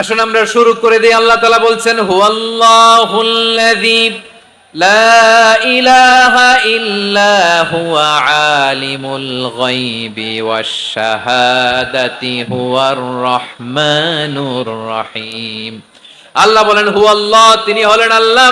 আসুন আমরা শুরু করে দিই। আল্লাহ তালা বলছেন, হুয়াল্লাহুল্লাযী লা ইলাহা ইল্লা হুয়া আলিমুল আল্লাহ বলেন, হুয়াল্লাহ, তিনি হলেন আল্লাহ।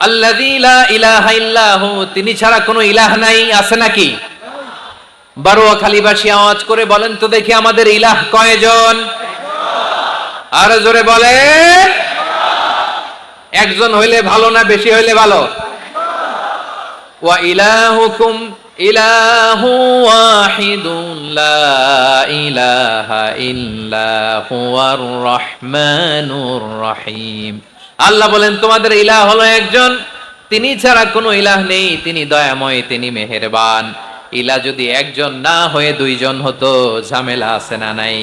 আল্লাযী তিনি ছাড়া কোনো ইলাহ নাই, আছে নাকি? বারোয়া খালিবাসী আওয়াজ করে বলেন, তো দেখি আমাদের ইলাহ কয়জন? আরও জোরে বলে। একজন হইলে ভালো না বেশি হইলে ভালো? ওয়া রহিম। আল্লাহ বলেন, তোমাদের ইলাহ হলো একজন। তিনি ছাড়া কোনো ইলাহ নেই। তিনি দয়াময়, তিনি মেহেরবান। ইলা যদি একজন না হয়ে দুইজন হতো, ঝামেলা আছে না নাই?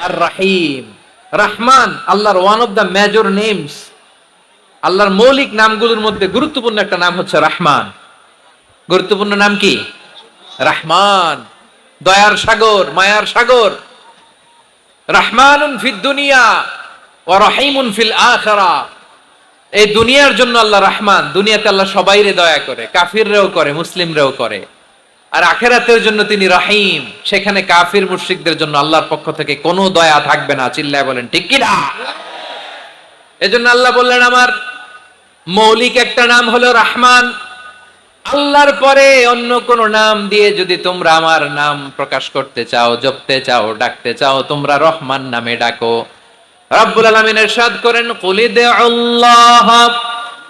আর রাহিম রহমান, আল্লাহর one of the major names আল্লাহর মৌলিক নামগুলোর মধ্যে গুরুত্বপূর্ণ একটা নাম হচ্ছে রহমান। গুরুত্বপূর্ণ নাম কি? রহমান। দয়ার সাগর, মায়ার সাগর। রহমানুন দুনিয়া ও রহিমুন ফিল আখরা। এই দুনিয়ার জন্য আল্লাহ রহমান। দুনিয়াতে আল্লাহ সবাইরে দয়া করে, কাফিররেও করে, মুসলিমরেও করে। আর আখেরাতের জন্য তিনি রাহিম। সেখানে কাফির মুশরিকদের জন্য আল্লাহর পক্ষ থেকে কোনো দয়া থাকবে না, চিল্লায় বলেন, ঠিক কি না? এজন্য আল্লাহ বললেন, আমার মৌলিক একটা নাম হলো রহমান। আল্লাহর পরে অন্য কোন নাম দিয়ে যদি তোমরা আমার নাম প্রকাশ করতে চাও, জপতে চাও, ডাকতে চাও, তোমরা রহমান নামে ডাকো। রব্বুল আলামিন ইরশাদ করেন কুলিদ আল্লাহ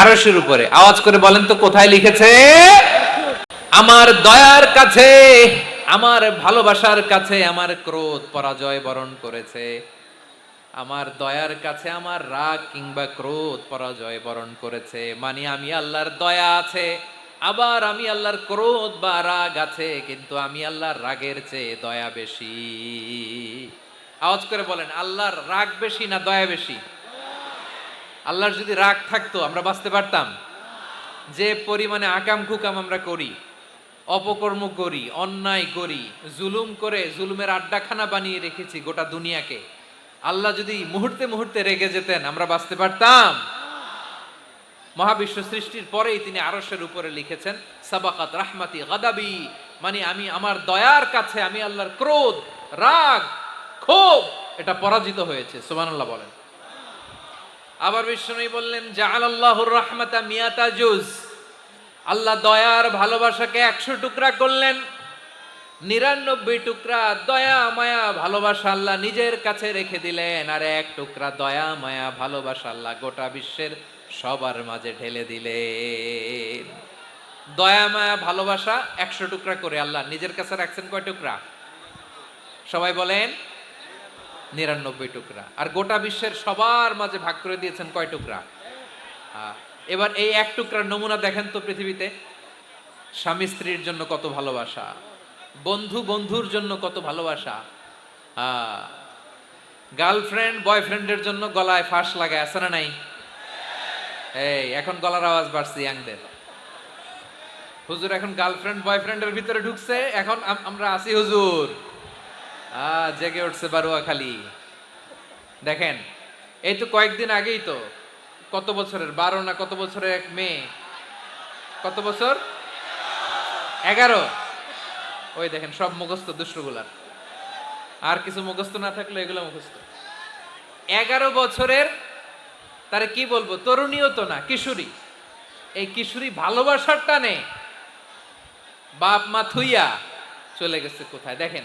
আরশের উপরে। আওয়াজ করে বলেন তো, কোথায় লিখেছে? আমার দয়ার কাছে, আমার ভালোবাসার কাছে আমার ক্রোধ পরাজয় বরণ করেছে। আমার দয়ার কাছে আমার রাগ কিংবা ক্রোধ পরাজয় বরণ করেছে। মানে আমি আল্লাহর দয়া আছে, আবার আমি আল্লাহর ক্রোধ বা রাগ আছে, কিন্তু আমি আল্লাহর রাগের চেয়ে দয়া বেশি। আওয়াজ করে বলেন, আল্লাহর রাগ বেশি না দয়া বেশি? আল্লাহর যদি রাগ থাকতো, আমরা বাঁচতে পারতাম। যে পরিমাণে আকাম কুকাম আমরা করি, অপকর্ম করি, অন্যায় করি, জুলুম করে জুলুমের আড্ডাখানা বানিয়ে রেখেছি গোটা দুনিয়াকে, আল্লাহ যদি মুহূর্তে মুহূর্তে রেগে যেতেন, আমরা বাঁচতে পারতাম। মহাবিশ্ব সৃষ্টির পরেই তিনি আরশের উপরে লিখেছেন, সাবাকাত রাহমাতি গাদাবি মানে আমি আমার দয়ার কাছে আমি আল্লাহর ক্রোধ, রাগ, ক্ষোভ, এটা পরাজিত হয়েছে। সুবহানাল্লাহ বলেন। আবার বিষ্ণু বললেন জাহাল আল্লাহুর রাহমাতা মিয়াতা জুজ। আল্লাহ দয়ার ভালোবাসাকে একশো টুকরা করলেন, নিরানব্বই টুকরা দয়া মায়া ভালোবাসা আল্লাহ নিজের কাছে রেখে দিলেন, আর এক টুকরা দয়া মায়া ভালোবাসা আল্লাহ গোটা বিশ্বের সবার মাঝে ঢেলে দিলেন। দয়া মায়া ভালোবাসা একশো টুকরা করে আল্লাহ নিজের কাছে রাখছেন কয় টুকরা? সবাই বলেন নিরানব্বই টুকরা। আর গোটা বিশ্বের সবার মাঝে ভাগ করে দিয়েছেন কয় টুকরা? এবার এই এক টুকরার নমুনা দেখেন তো পৃথিবীতে। স্বামী স্ত্রীর জন্য কত ভালোবাসা। বন্ধু বন্ধুর জন্য কত ভালোবাসা। গার্লফ্রেন্ড, বয়ফ্রেন্ডের জন্য গলায় ফাঁস লাগায়, আছে না নাই? এই, এখন গলার আওয়াজ বাড়ছে ইয়াংদের। হুজুর, এখন গার্লফ্রেন্ড, বয়ফ্রেন্ডের ভিতরে ঢুকছে, এখন আমরা আছি হুজুর। জেগে উঠছে বারুয়া খালি দেখেন, এই তো কয়েকদিন আগেই তো, কত বছরের, বারো না কত বছরের এক মেয়ে? কত বছর? এগারো। ওই দেখেন, সব মুখস্থ দুষ্টগুলার। আর কিছু মুখস্থ না থাকলে এগুলো মুখস্থ। এগারো বছরের, তারে কি বলব, তরুণীও তো না, কিশোরী। এই কিশোরী ভালোবাসার টানে বাপ মা থুইয়া চলে গেছে কোথায়? দেখেন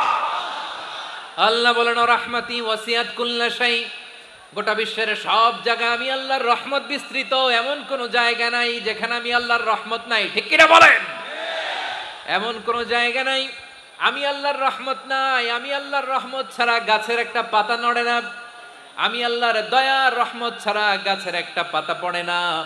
আল্লাহ বলেন রহমতি ওয়াসিয়াত কুল্লা শাই গোটা বিশ্বের সব জায়গায় আমি আল্লাহর রহমত বিস্তৃত, এমন কোন জায়গা নাই যেখানে আমি আল্লাহর রহমত নাই। ঠিক কিনা বলেন? এমন কোন জায়গা নাই, আমি আল্লাহর রহমত নাই, আমি আল্লাহর রহমত ছাড়া গাছের একটা পাতা নড়ে না। আমি আল্লাহর দয়া রহমত ছাড়া গাছের একটা পাতা পড়ে না।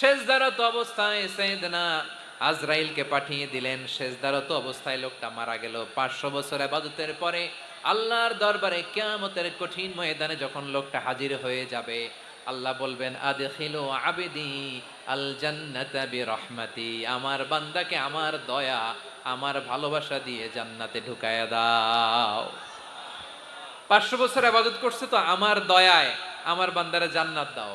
শেষদারত অবস্থায় সেদনা আজরাইলকে পাঠিয়ে দিলেন। শেষদারত অবস্থায় লোকটা মারা গেল। পাঁচশো বছর আবাদতের পরে আল্লাহর দরবারে কেয়ামতের কঠিন ময়দানে যখন লোকটা হাজির হয়ে যাবে, আল্লাহ বলবেন, আদখিলু আবেদি আল জান্নাতা বিরহমাতি। আমার বান্দাকে আমার দয়া, আমার ভালোবাসা দিয়ে জান্নাতে ঢুকায়া দাও। পাঁচশো বছর আবাদত করছে তো আমার দয়ায়, আমার বান্দারে জান্নাত দাও।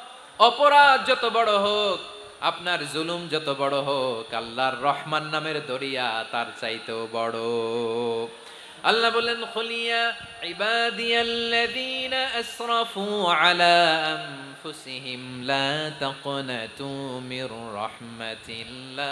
অপরাধ যত বড় হোক, আপনার জুলুম যত বড় হোক, আল্লাহর রহমান নামের দরিয়া তার চাইতেও বড়। আল্লাহ বললেন খলিয়া ইবাদিয়াল্লাযীনা আসরাফু আলা আনফুসিহিম লা তাকনাতু মির রাহমাতিল্লাহ।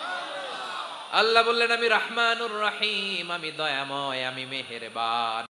আল্লাহ বললেন আমি রহমানুর রহিম আমি দয়াময় আমি মেহেরবান।